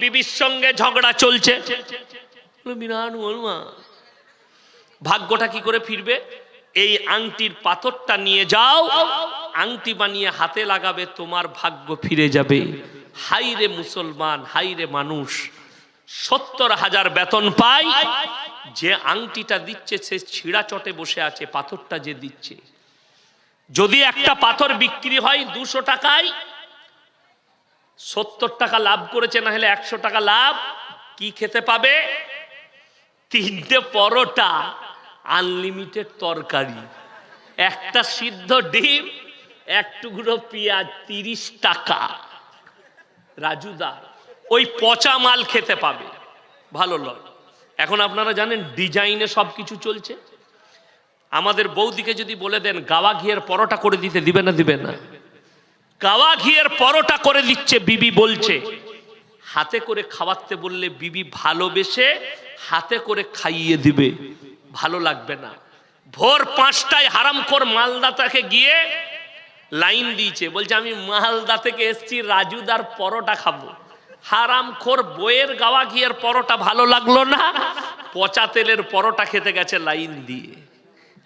বিবির সঙ্গে ঝগড়া চলছে। ভাগ্যটা কি করে ফিরবে? এই আংটির পাথরটা নিয়ে যাও, আংটি বানিয়ে হাতে লাগাবে, তোমার ভাগ্য ফিরে যাবে। হাইরে মুসলমান, হাইরে মানুষ, সত্তর হাজার বেতন পায়। যে আংটিটা দিচ্ছে, সে ছিঁড়া চটে বসে আছে, পাথরটা যে দিচ্ছে। যদি একটা পাথর বিক্রি হয় দুশো টাকায় সত্তর টাকা লাভ করেছে, না হলে একশো টাকা লাভ, কি খেতে পাবে? তিনটে পরোটা আনলিমিটেড তরকারি। একটা সিদ্ধ ডিম, এক টুকরো পেঁয়াজ, তিরিশ টাকা। রাজুদা ওই পচা মাল খেতে পাবে। ভালো লয়। এখন আপনারা জানেন, ডিজাইনে সব কিছু চলছে। আমাদের বৌদিকে যদি বলে দেন, গাওয়া ঘিয়ের পরোটা করে দিতে দিবে না দিবে না। গাওয়া ঘিয়ের পরোটা করে দিচ্ছে বিবি বলছে। হাতে করে খাওয়াতে বললে বিবি ভালোবেসে হাতে করে খাইয়ে দিবে। ভালো লাগবে না। ভোর পাঁচটায় হারামখোর মালদাতাকে গিয়ে লাইন দিয়েছে। বলছে, আমি মালদা থেকে এসছি, রাজুদার পরোটা খাব। হারামখোর বইয়ের গাওয়া ঘিয়ের পরোটা ভালো লাগল না। পচা তেলের পরোটা খেতে গেছে লাইন দিয়ে।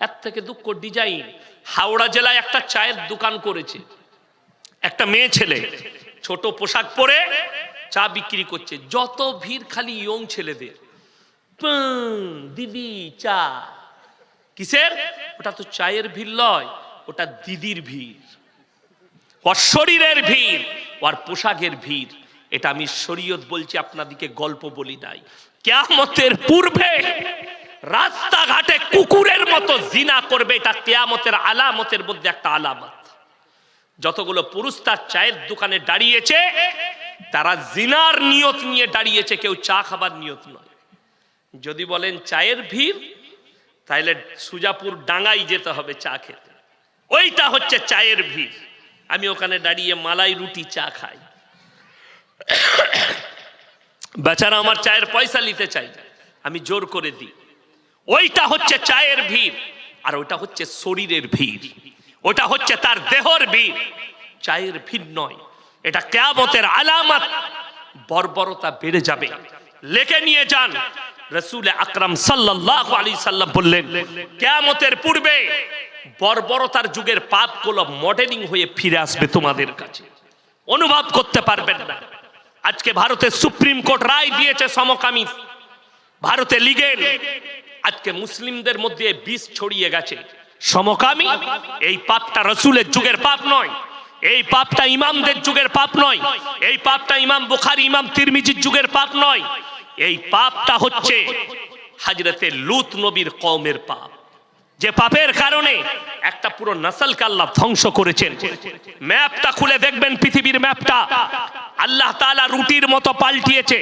এর থেকে দুঃখ ডিজাইন। হাওড়া জেলায় একটা চায়ের দোকান করেছে। একটা মেয়ে ছেলে, ছোট পোশাক পরে চা বিক্রি করছে। যত ভিড় খালি ইয়ং ছেলেদের। দিদি, চা। কিসের? ওটা তো চায়ের ভিড় লয়, ওটা দিদির ভিড়। ওর শরীরের ভিড়, ওর পোশাকের ভিড়। এটা আমি শরীয়ত বলছি, আপনাদিকে গল্প বলি নাই। কেয়ামতের পূর্বে রাস্তাঘাটে কুকুরের মতো জিনা করবে, এটা কেয়ামতের আলামতের মধ্যে একটা আলামত। যতগুলো পুরুষ তার চায়ের দোকানে দাঁড়িয়েছে, তারা জিনার নিয়ত নিয়ে দাঁড়িয়েছে, কেউ চা খাবার নিয়ত নয়। যদি বলেন চায়ের ভিড় তাহলে সুজাপুর ডাঙ্গাই যেতে হবে চা খেতে। ওইটা হচ্ছে চায়ের ভিড়। আমি ওখানে দাঁড়িয়ে মালাই রুটি চা খাই। বেচারা আমার চায়ের পয়সা নিতে চাই আমি জোর করে দিই। ওইটা হচ্ছে চায়ের ভিড়, আর ওইটা হচ্ছে শরীরের ভিড়। ওটা হচ্ছে তার দেহর ভিড় চায়ের ভিড় নয়, এটা কেয়ামতের আলামত। বর্বরতা বেড়ে যাবে। লেখে নিয়ে যান। রসুল আকরাম সাল্লাহ আলী সাল্লাম বললেন, কেয়ামতের পূর্বে বর্বরতার যুগের পাপগুলো মডেলিং হয়ে ফিরে আসবে তোমাদের কাছে। অনুভব করতে পারবেন না। আজকে ভারতের সুপ্রিম কোর্ট রায় দিয়েছে সমকামী। ভারতে লিগেল। আজকে মুসলিমদের মধ্যে বিষ ছড়িয়ে গেছে। সমকামী, এই পাপটা রসুলের যুগের পাপ নয়, এই পাপটা ইমামদের যুগের পাপ নয়, এই পাপটা ইমাম বুখার, ইমাম তিরমিজির যুগের পাপ নয়, এই পাপটা হচ্ছে হাজরতে লুত নবীর কমের পাপ। যে পাপের কারণে একটা পুরো নসলকে আল্লাহ ধ্বংস করেছেন। ম্যাপটা খুলে দেখবেন, পৃথিবীর ম্যাপটা। আল্লাহ তাআলা রুটির মতো পাল্টিয়েছে,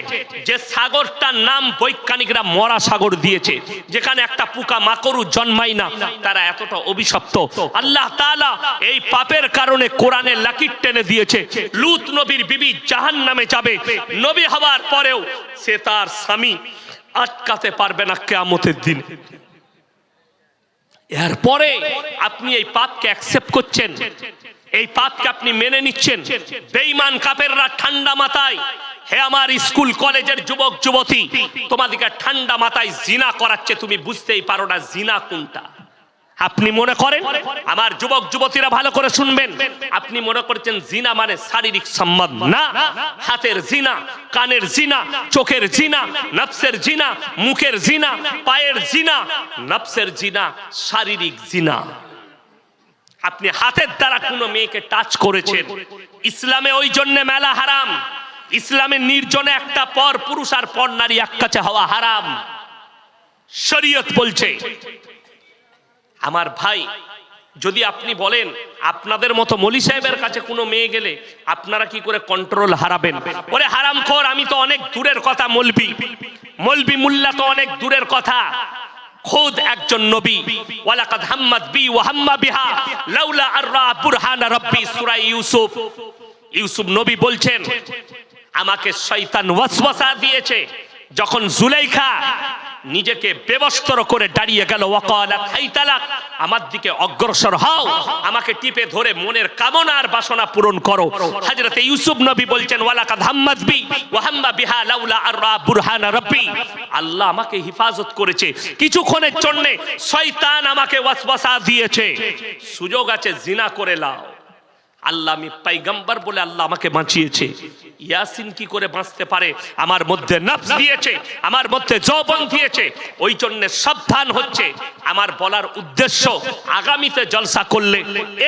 যে সাগরটার নাম বৈজ্ঞানিকরা মরা সাগর দিয়েছে, যেখানে একটা পোকা মাকড়ু জন্মায় না, তারা এতটা অভিশপ্ত। আল্লাহ তাআলা এই পাপের কারণে কোরআনে লাকির টেনে দিয়েছে, লুত নবীর বিবি জাহান নামে যাবে, নবী হওয়ার পরেও সে তার স্বামী আটকাতে পারবে না কেয়ামতের দিনে। এরপরে আপনি এই পাপকে অ্যাকসেপ্ট করছেন। এই পাপকে আপনি মেনে নিচ্ছেন। বেঈমান কাপেররা ঠান্ডা মাথায়, হে আমার স্কুল কলেজের যুবক, যুবতী তোমাদেরকে ঠান্ডা মাথায় জিনা করাচ্ছে, তুমি বুঝতেই পারো না জিনা কোনটা। আপনি মনে করেন? আমার যুবক, যুবতীরা ভালো করে শুনবেন। আপনি মনে করছেন জিনা মানে শারীরিক সম্বন্ধ? না। হাতের জিনা, কানের জিনা, চোখের জিনা, নফসের জিনা, মুখের জিনা, পায়ের জিনা, নফসের জিনা, শারীরিক জিনা। আপনি হাতের দ্বারা কোনো মেয়েকে টাচ করেছেন? ইসলামে ওই জন্য মেলা হারাম। ইসলামের নির্জনে একটা পর পুরুষ আর পর নারী এক কাছে হওয়া হারাম। শরীয়ত বলছে আমার ভাই, যদি আপনি বলেন আপনাদের মতো মলি সাহেবের কাছে কোনো মেয়ে গেলে আপনারা কি করে কন্ট্রোল হারাবেন? ওরে হারাম খোর আমি তো অনেক দূরের কথা মলবি। মলবি মুল্লা তো অনেক দূরের কথা। খুদ একজন নবী। ওয়ালাকাদ হাম্মাদ বি ওয়া বিহা। লাউলা আররা বুরহান সূরা ইউসুফ। ইউসুফ নবী বলছেন, আমাকে শয়তান ওয়াসওয়াসা দিয়েছে। যখন জুলাইখা নিজেকে বেবস্ত্র করে দাঁড়িয়ে গেল, ওয়াকালা খাইতালাক আমার দিকে অগ্রসর হও, আমাকে টিপে ধরে মনের কামনা আর বাসনা পূরণ করো। হযরতে ইউসুফ নবী বলছেন, ওয়ালাকাদ হাম্মাত বি, ওয়া হাম্মা বিহা লাউলা আর বুরহান রাব্বি। আল্লাহ আমাকে হিফাজত করেছে। কিছুক্ষণের জন্য শয়তান আমাকে ওয়াসওয়াসা দিয়েছে। সুযোগ আছে, জিনা করে লাও। আল্লাহ আমি পাইগাম্বার বলে আল্লাহ আমাকে বাঁচিয়েছে। ইয়াসিন কি করে বাঁচতে পারে? আমার মধ্যে নফস দিয়েছে, আমার মধ্যে যৌবন দিয়েছে, ওই জন্য সাবধান হচ্ছে। আমার বলার উদ্দেশ্য, আগামীতে জলসা করলে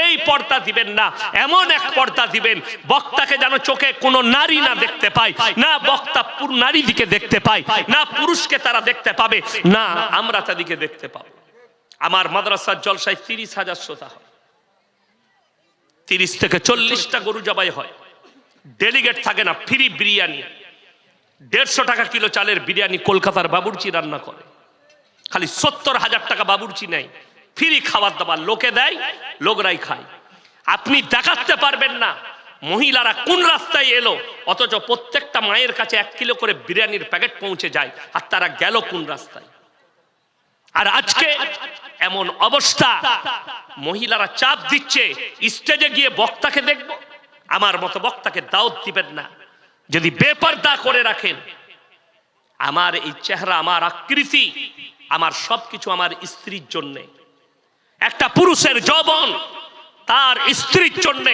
এই পর্দা দিবেন না, এমন এক পর্দা দিবেন, বক্তাকে যেন চোখে কোনো নারী না দেখতে পায়, না বক্তা নারী দিকে দেখতে পায়, না পুরুষকে তারা দেখতে পাবে, না আমরা তাদেরকে দেখতে পাবো। আমার মাদ্রাসার জলসায় তিরিশ হাজার শ্রোতা হয়। তিরিশ থেকে চল্লিশটা গরু জবাই হয়। ডেলিগেট থাকে না ফ্রি বিরিয়ানি। দেড়শো টাকা কিলো চালের বিরিয়ানি কলকাতার বাবুর্চি রান্না করে। খালি সত্তর হাজার টাকা বাবুর্চি নেয়। ফ্রি খাবার দাবার লোকে দেয়, লোকরাই খায়। আপনি দেখাতে পারবেন না, মহিলারা কোন রাস্তায় এলো, অথচ প্রত্যেকটা মায়ের কাছে এক কিলো করে বিরিয়ানির প্যাকেট পৌঁছে যায়, আর তারা গেল কোন রাস্তায়? আর আজকে এমন অবস্থা, মহিলারা চাপ দিচ্ছে স্টেজে গিয়ে বক্তাকে দেখব। আমার মতো বক্তাকে দাওয়াত দিবেন না। যদি বেপর্দা করে রাখেন, আমার এই চেহারা, আমার আকৃতি, আমার সবকিছু আমার স্ত্রীর জন্য। একটা পুরুষের যৌবন তার স্ত্রীর জন্য,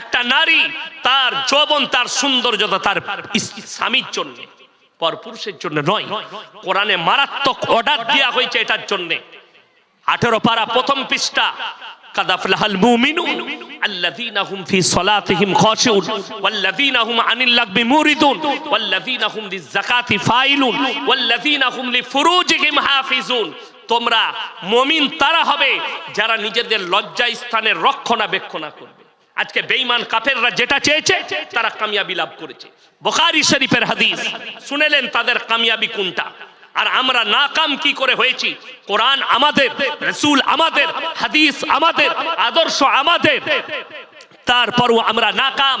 একটা নারী তার যৌবন, তার সৌন্দর্যতা তার স্বামীর জন্য। পরপুরুষের জন্য নয় কোরআনে মারাত্মক অর্ডার দেওয়া হয়েছে এটার জন্য আঠেরো পারা প্রথম পৃষ্ঠা قد أفلح المؤمنون الذين هم في صلاتهم خاشعون والذين هم عن اللغو موردون والذين هم للزكاة فاعلون والذين هم لفروجهم حافظون তোমরা মমিন তারা হবে যারা নিজেদের লজ্জা স্থানের রক্ষণাবেক্ষণা করবে আজকে বেঈমান কাফেররা যেটা চেয়েছে, তারা কামিয়াবি লাভ করেছে। বুখারী শরীফের হাদিস, শুনেলেন তাদের কামিয়াবি কোনটা? আর আমরা নাকাম কি করে হয়েছি? কোরআন আমাদের, রসুল আমাদের, হাদিস আমাদের, আদর্শ আমাদের। তারপরও আমরা নাকাম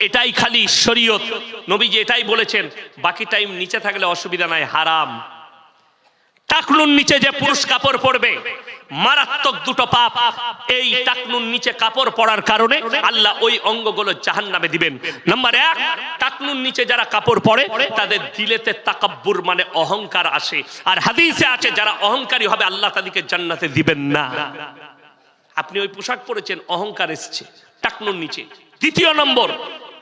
এটাই খালি শরীয়ত। নবীজি এটাই বলেছেন, বাকি টাইম নিচে থাকলে অসুবিধা নাই, হারাম। টাকনুর নিচে যে পুরুষ কাপড় পরবে, মারাত্মক দুটো পাপ। এই টাকনুর নিচে কাপড় পরার কারণে আল্লাহ ওই অঙ্গগুলো জাহান নামে দিবেন। নাম্বার এক, টাকনুর নিচে যারা কাপড় পরে, তাদের দিলেতে তাকাব্বুর মানে অহংকার আসে। আর হাদিসে আছে, যারা অহংকারী হবে, আল্লাহ তাদেরকে জান্নাতে দিবেন না। আপনি ওই পোশাক পরেছেন, অহংকার এসছে, টাকনুর নিচে। দ্বিতীয় নম্বর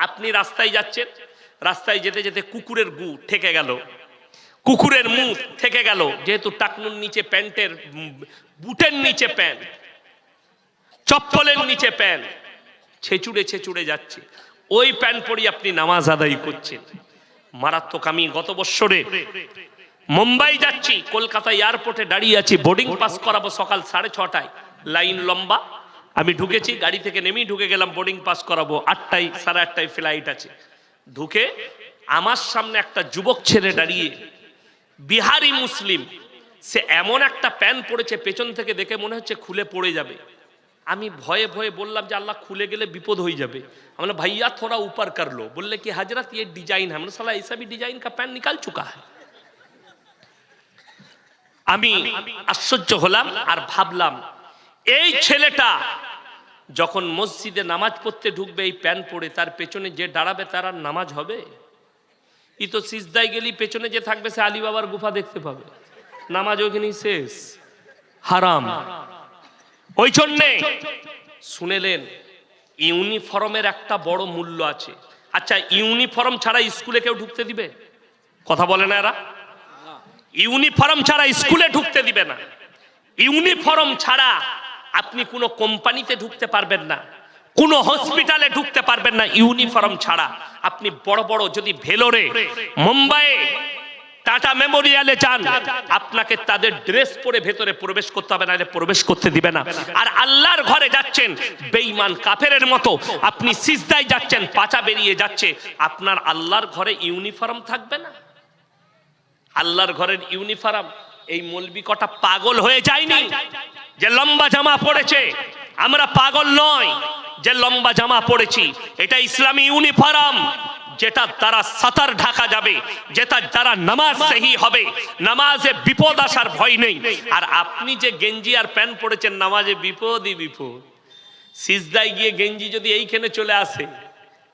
আপনি রাস্তায় যাচ্ছেন, রাস্তায় যেতে যেতে কুকুরের গু ঠেকে গেল। কুকুরের মুখ থেকে গেল, যেহেতু টাকনুর নিচে প্যান্টের বুটের নিচে প্যান্ট, চপ্পলের নিচে প্যান্ট, ছেচুড়ে ছেচুড়ে যাচ্ছে। ওই প্যান্ট পরি আপনি নামাজ আদায় করছেন। মারাত্মক, আমি গত বৎসরে মুম্বাই যাচ্ছি, কলকাতা এয়ারপোর্টে দাঁড়িয়ে আছি, বোর্ডিং পাস করাবো সকাল সাড়ে ছটায়। লাইন লম্বা আমি ঢুকেছি গাড়ি থেকে নেমেই ঢুকে গেলাম বোর্ডিং পাস করাবো আটটায় সাড়ে আটটায় ফ্লাইট আছে ঢুকে আমার সামনে একটা যুবক ছেলে দাঁড়িয়ে বিহারি মুসলিম সে এমন একটা প্যান পড়েছে পেছন থেকে দেখে মনে হচ্ছে খুলে পড়ে যাবে আমি ভয়ে ভয়ে বললাম যে আল্লাহ খুলে গেলে বিপদ হয়ে যাবে আমরা भैया थोड़ा ऊपर कर लो बोले कि हजरत ये डिजाइन है हमने साला ऐसा भी डिजाइन का पैन निकाल चुका है আমি আশ্চর্য হলাম আর ভাবলাম এই ছেলেটা যখন মসজিদে নামাজ পড়তে ঢুকবে, এই প্যান পরে তার পেছনে যে দাঁড়াবে, তার আর নামাজ হবে? ই তো সিজদায় গেলি পেছনে যে থাকবে, সে আলী বাবার গুফা দেখতে পাবে। নামাজ ওখানেই শেষ। হারাম। ওই জন্যে শুনেলেন, ইউনিফর্মের একটা বড় মূল্য আছে। আচ্ছা ইউনিফর্ম ছাড়া স্কুলে কেউ ঢুকতে দিবে? কথা বলে না এরা? ইউনিফর্ম ছাড়া স্কুলে ঢুকতে দিবে না। ইউনিফর্ম ছাড়া আপনি কোনো কোম্পানিতে ঢুকতে পারবেন না, কোনো হসপিটালে ঢুকতে পারবেন না ইউনিফর্ম ছাড়া। আপনি বড় বড় যদি ভেলোরে মুম্বাইয়ে টাটা মেমোরিয়ালে যান, আপনাকে তাদের ড্রেস পরে ভেতরে প্রবেশ করতে হবে না প্রবেশ করতে দিবে না। আর আল্লাহর ঘরে যাচ্ছেন, বেঈমান কাফেরের মতো, আপনি সিজদায় যাচ্ছেন, পাচা বেরিয়ে যাচ্ছে, আপনার আল্লাহর ঘরে ইউনিফর্ম থাকবে না। আল্লাহর ঘরের ইউনিফর্ম এই মলবি কটা পাগল হয়ে যায়নি। যে লম্বা জামা পড়েছে আমরা পাগল নয় যে লম্বা জামা পড়েছি। এটা ইসলামী ইউনিফর্ম যেটা দ্বারা সাতার ঢাকা যাবে যেটা দ্বারা নামাজ সেহি হবে। নামাজে বিপদ আসার ভয় নেই। আর আপনি যে গেঞ্জি আর প্যান্ট পড়েছেন নামাজে বিপদই বিপদ। সিজদায় গিয়ে গেঞ্জি যদি এইখানে চলে আসে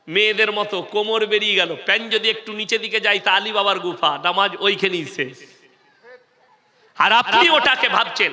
মেয়েদের মতো কোমর বেরিয়ে গেল প্যান্ট যদি একটু নিচে দিকে যায় তা আলী বাবার গুফা নামাজ ওইখানেই শেষ। আর আপনি ওটাকে ভাবছেন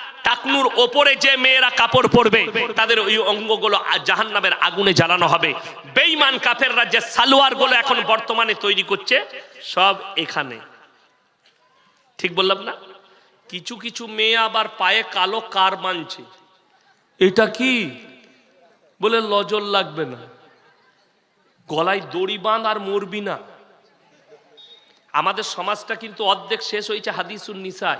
টাকনুর ওপরে যে মেয়েরা কাপড় পরবে, তাদের ওই অঙ্গগুলো জাহান্নামের আগুনে জ্বালানো হবে। বেঈমান কাফের রাজ্যে সালোয়ারগুলো এখন বর্তমানে তৈরি করছে, সব এখানে। ঠিক বললাম না? কিছু কিছু মেয়ে আবার পায়ে কালো কার মানছে। এটা কি? বলে লজল লাগবে না। গলায় দড়ি বাঁধ আর মরবি না। আমাদের সমাজটা কিন্তু অর্ধেক শেষ হয়েছে হাদিসুন নিসায়।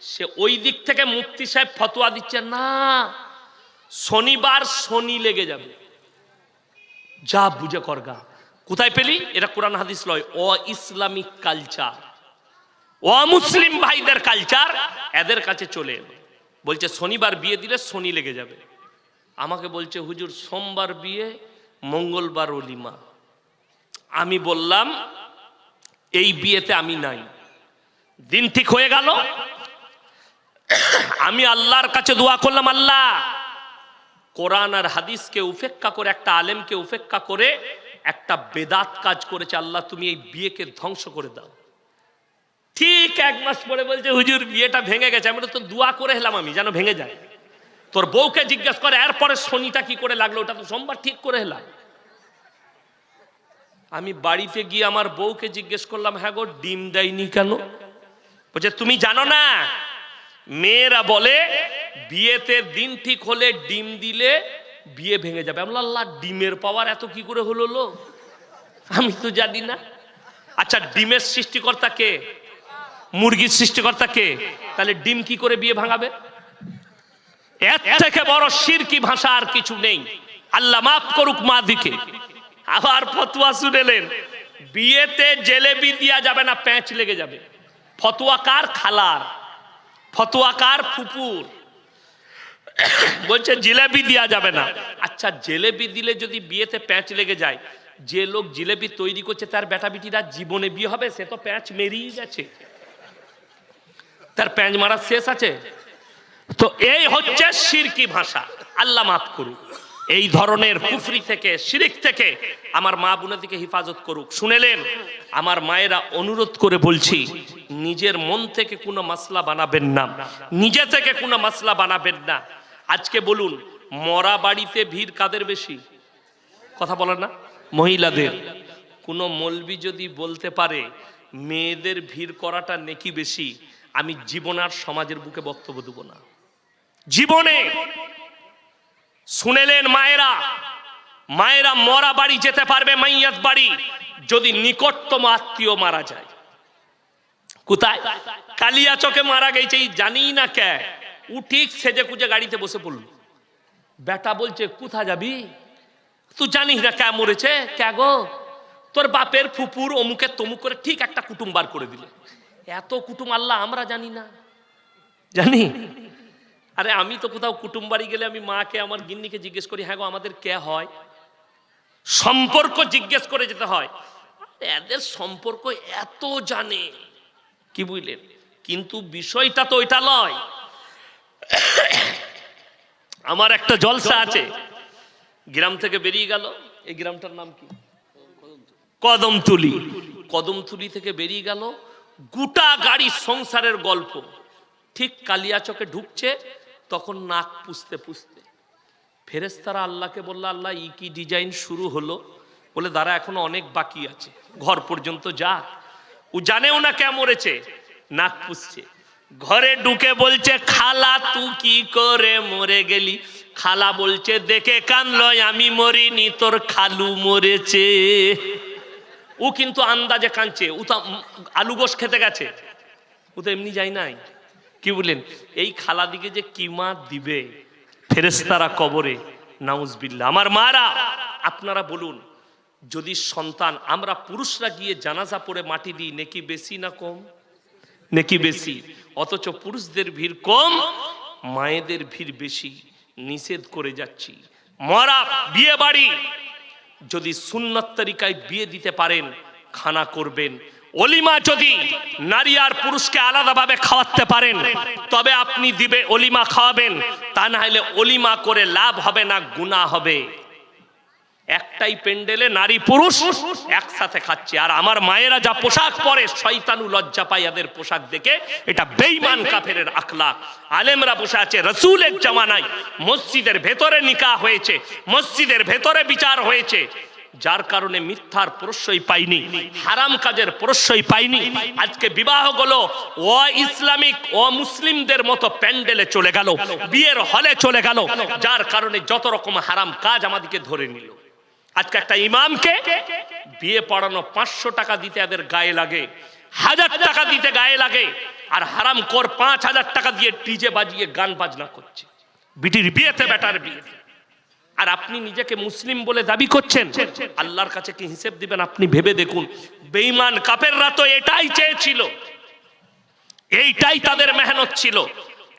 সে ওই দিক থেকে মুফতি সাহেব ফতোয়া দিচ্ছে না, শনিবার শনি লেগে যাবে। যা বুঝে করগা কোথায় পেলি? এটা কোরআন হাদিস লয়। অ ইসলামিক কালচার। ও মুসলিম ভাইদের কালচার। এদের কাছে চলে এলো। বলছে, শনিবার বিয়ে দিলে শনি লেগে যাবে। আমাকে বলছে, হুজুর, সোমবার বিয়ে, মঙ্গলবার অলিমা। আমি বললাম, এই বিয়েতে আমি নাই। দিন ঠিক হয়ে গেল আমি আল্লাহর কাছে দোয়া করলাম, আল্লাহ, কোরআন আর হাদিসকে উপেক্ষা করে, একটা আলেমকে উপেক্ষা করে একটা বেদাত কাজ করেছে, আল্লাহ, তুমি এই বিয়েকে ধ্বংস করে দাও। ঠিক এক মাস পরে বলছে, হুজুর, বিয়েটা ভেঙে গেছে। আমি তো দোয়া করে হেলাম আমি, যেন ভেঙে যায়। তোর বউকে জিজ্ঞেস করে, এরপরে শনিটা কি করে লাগল, ওটা তো সোমবার ঠিক করে হেলাম আমি বাড়িতে গিয়ে আমার বউকে জিজ্ঞেস করলাম হ্যাঁ গো, ডিম দেয়নি কেন? বলছে, তুমি জানো না মেয়েরা বলে বিয়েতে দিন ঠিক হলে ডিম দিলে বিয়ে ভেঙে যাবে। আমি বললাম, আল্লাহ ডিমের পাওয়ার এত কি করে হলো লো? আমি তো জানি না। আচ্ছা ডিমের সৃষ্টিকর্তা কে? মুরগির সৃষ্টিকর্তা কে? তাহলে ডিম কি করে বিয়ে ভাঙাবে? এর থেকে বড় শিরকি ভাষা আর কিছু নেই। আল্লাহ মাফ করুক মা দিকে। আবার ফতুয়া শুনেলেন বিয়েতে জেলেবি দেওয়া যাবে না প্যাঁচ লেগে যাবে। ফতুয়া কার? খালার। ফতুয়া কার ফুপুর। বলছে জিলেবি দেওয়া যাবে না। আচ্ছা জিলেবি দিলে যদি বিয়েতে প্যাঁচ লেগে যায়, যে লোক জিলেবি তৈরি করছে, তার বেটা বিটিরা জীবনে বিয়ে হবে, সে তো প্যাঁচ মেরিয়ে গেছে। তার প্যাঁচ মারা শেষ আছে। তো এই হচ্ছে সিরকি ভাষা। আল্লাহ মাফ করুক। এই ধরনের কুফরি থেকে, শিরিক থেকে আমার মা বোনেদিকে হেফাজত করুক। শুনেলেন, আমার মায়েরা অনুরোধ করে বলছি নিজের মন থেকে কোনো মাসলা বানাবেন না। নিজে থেকে কোনো মাসলা বানাবেন না। আজকে বলুন, মরা বাড়িতে ভিড় কাদের বেশি? কথা বলেন না। মহিলাদের। কোনো মলবি যদি বলতে পারে, মেয়েদের ভিড় করাটা নেকি বেশি, আমি জীবন আর সমাজের বুকে বক্তব্য দেব না। জীবনে শুনেলেন মায়েরা মায়েরা মরা বাড়ি যেতে পারবে মাইয়াত বাড়ি, যদি নিকটতম আত্মীয় মারা যায়। কোথায় কালিয়া চকে মারা গেছে জানি না কে। ও ঠিক সেজে কুজে গাড়িতে বসে পড়ল। বেটা বলছে কোথা যাবি? তুই জানিস না কে মরেছে? কে গো? তোর বাপের ফুপুর অমুকে তমুক করে ঠিক একটা কুটুম বার করে দিলে। এত কুটুম আল্লাহ আমরা জানি না। জানি? আরে আমি তো কোথাও কুটুম বাড়ি গেলে আমি মাকে, আমার গিন্নিকে জিজ্ঞেস করি হ্যাঁ গো, আমাদের কে হয়? সম্পর্ক জিজ্ঞেস করে যেতে হয়। এদের সম্পর্ক এত জানে। কি বুঝলেন? কিন্তু বিষয়টা তো ওইটা নয়। আমার একটা জলসা আছে। গ্রাম থেকে বেরিয়ে গেল। এই গ্রামটার নাম কি? কদমতুলি। কদমতুলি থেকে বেরিয়ে গেল। গোটা গাড়ি সংসারের গল্প। ঠিক কালিয়াচকে ঢুকছে, তখন নাক পুষতে পুষতে ফেরেস্তারা আল্লাহকে বলল, আল্লাহ, ই কি ডিজাইন শুরু হলো? বলে, দাঁড়া, এখনও অনেক বাকি আছে। ঘর পর্যন্ত যা। ও জানেও না কে মরেছে? নাক পুষছে। ঘরে ঢুকে বলছে, খালা তুই কি করে মরে গেলি? খালা বলছে, দেখে কানলো আমি মরিনি, তোর খালু মরেছে। ও কিন্তু আন্দাজে কাঁদছে। ও তো আলু গোস খেতে গেছে। ও তো এমনি যায় নাই। কি বললেন? এই খালা দিকে যে কিমা দিবে ফেরেস্তারা কবরে নাউজবিল্লা আমার মারা, আপনারা বলুন। যদি সন্তান, আমরা পুরুষরা গিয়ে জানাজা পড়ে মাটি দিই, নেকি বেশি না কম? নেকি বেশি। অথচ পুরুষদের ভিড় কম, মায়েদের ভিড় বেশি। নিষেধ করে যাচ্ছি। মরা, বিয়ে বাড়ি। যদি সুন্নত তরিকায় বিয়ে দিতে পারেন, খানা করবেন। অলিমা যদি নারী আর পুরুষকে আলাদাভাবে খাওয়াতে পারেন, তবে আপনি দিবে অলিমা খাওয়াবেন। তা না হলে অলিমা করে লাভ হবে না গুণা হবে। একটাই পেন্ডেলে নারী পুরুষ একসাথে খাচ্ছে। আর আমার মায়েরা যা পোশাক পরে শয়তানু লজ্জা পায় এদের পোশাক দেখে, এটা বেইমান কাফের আখলাক আলেমরা বসে আছে, রসুলের জামানায় মসজিদের ভেতরে নিকা হয়েছে, মসজিদের ভেতরে বিচার হয়েছে। যার কারণে মিথ্যার প্রশ্রয় পাইনি, হারাম কাজের প্রশ্রয় পাইনি। আজকে বিবাহগুলো ও ইসলামিক ও মুসলিমদের মতো প্যান্ডেলে চলে গেল, বিয়ের হলে চলে গেল। যার কারণে যত রকম হারাম কাজ আমাদেরকে ধরে নিল। আজকে একটা ইমামকে বিয়ে পড়ানো পাঁচশো টাকা দিতে এদের গায়ে লাগে, হাজার টাকা দিতে গায়ে লাগে, আর হারাম কর পাঁচ হাজার টাকা দিয়ে ডিজে বাজিয়ে গান বাজনা করছে। বিটির বিয়েতে বেটার বিয়ে। আর আপনি নিজেকে মুসলিম বলে দাবি করছেন? আল্লাহর কাছে কি হিসেব দিবেন আপনি ভেবে দেখুন। বেঈমান কাপেররা তো এটাই চেয়েছিল। এইটাই তাদের মেহনত ছিল।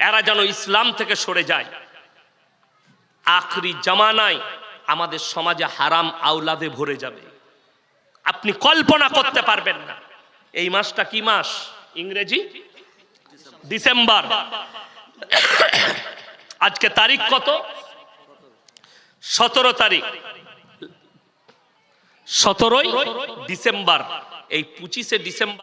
এরা যেন ইসলাম থেকে সরে যায়। আখরি জামানায় আমাদের সমাজে হারাম আওলাদে ভরে যাবে। আপনি কল্পনা করতে পারবেন না। এই মাসটা কি মাস? ইংরেজি? ডিসেম্বর। আজকে তারিখ কত? সতেরো তারিখ। সতেরোই ডিসেম্বর। এই পঁচিশে ডিসেম্বর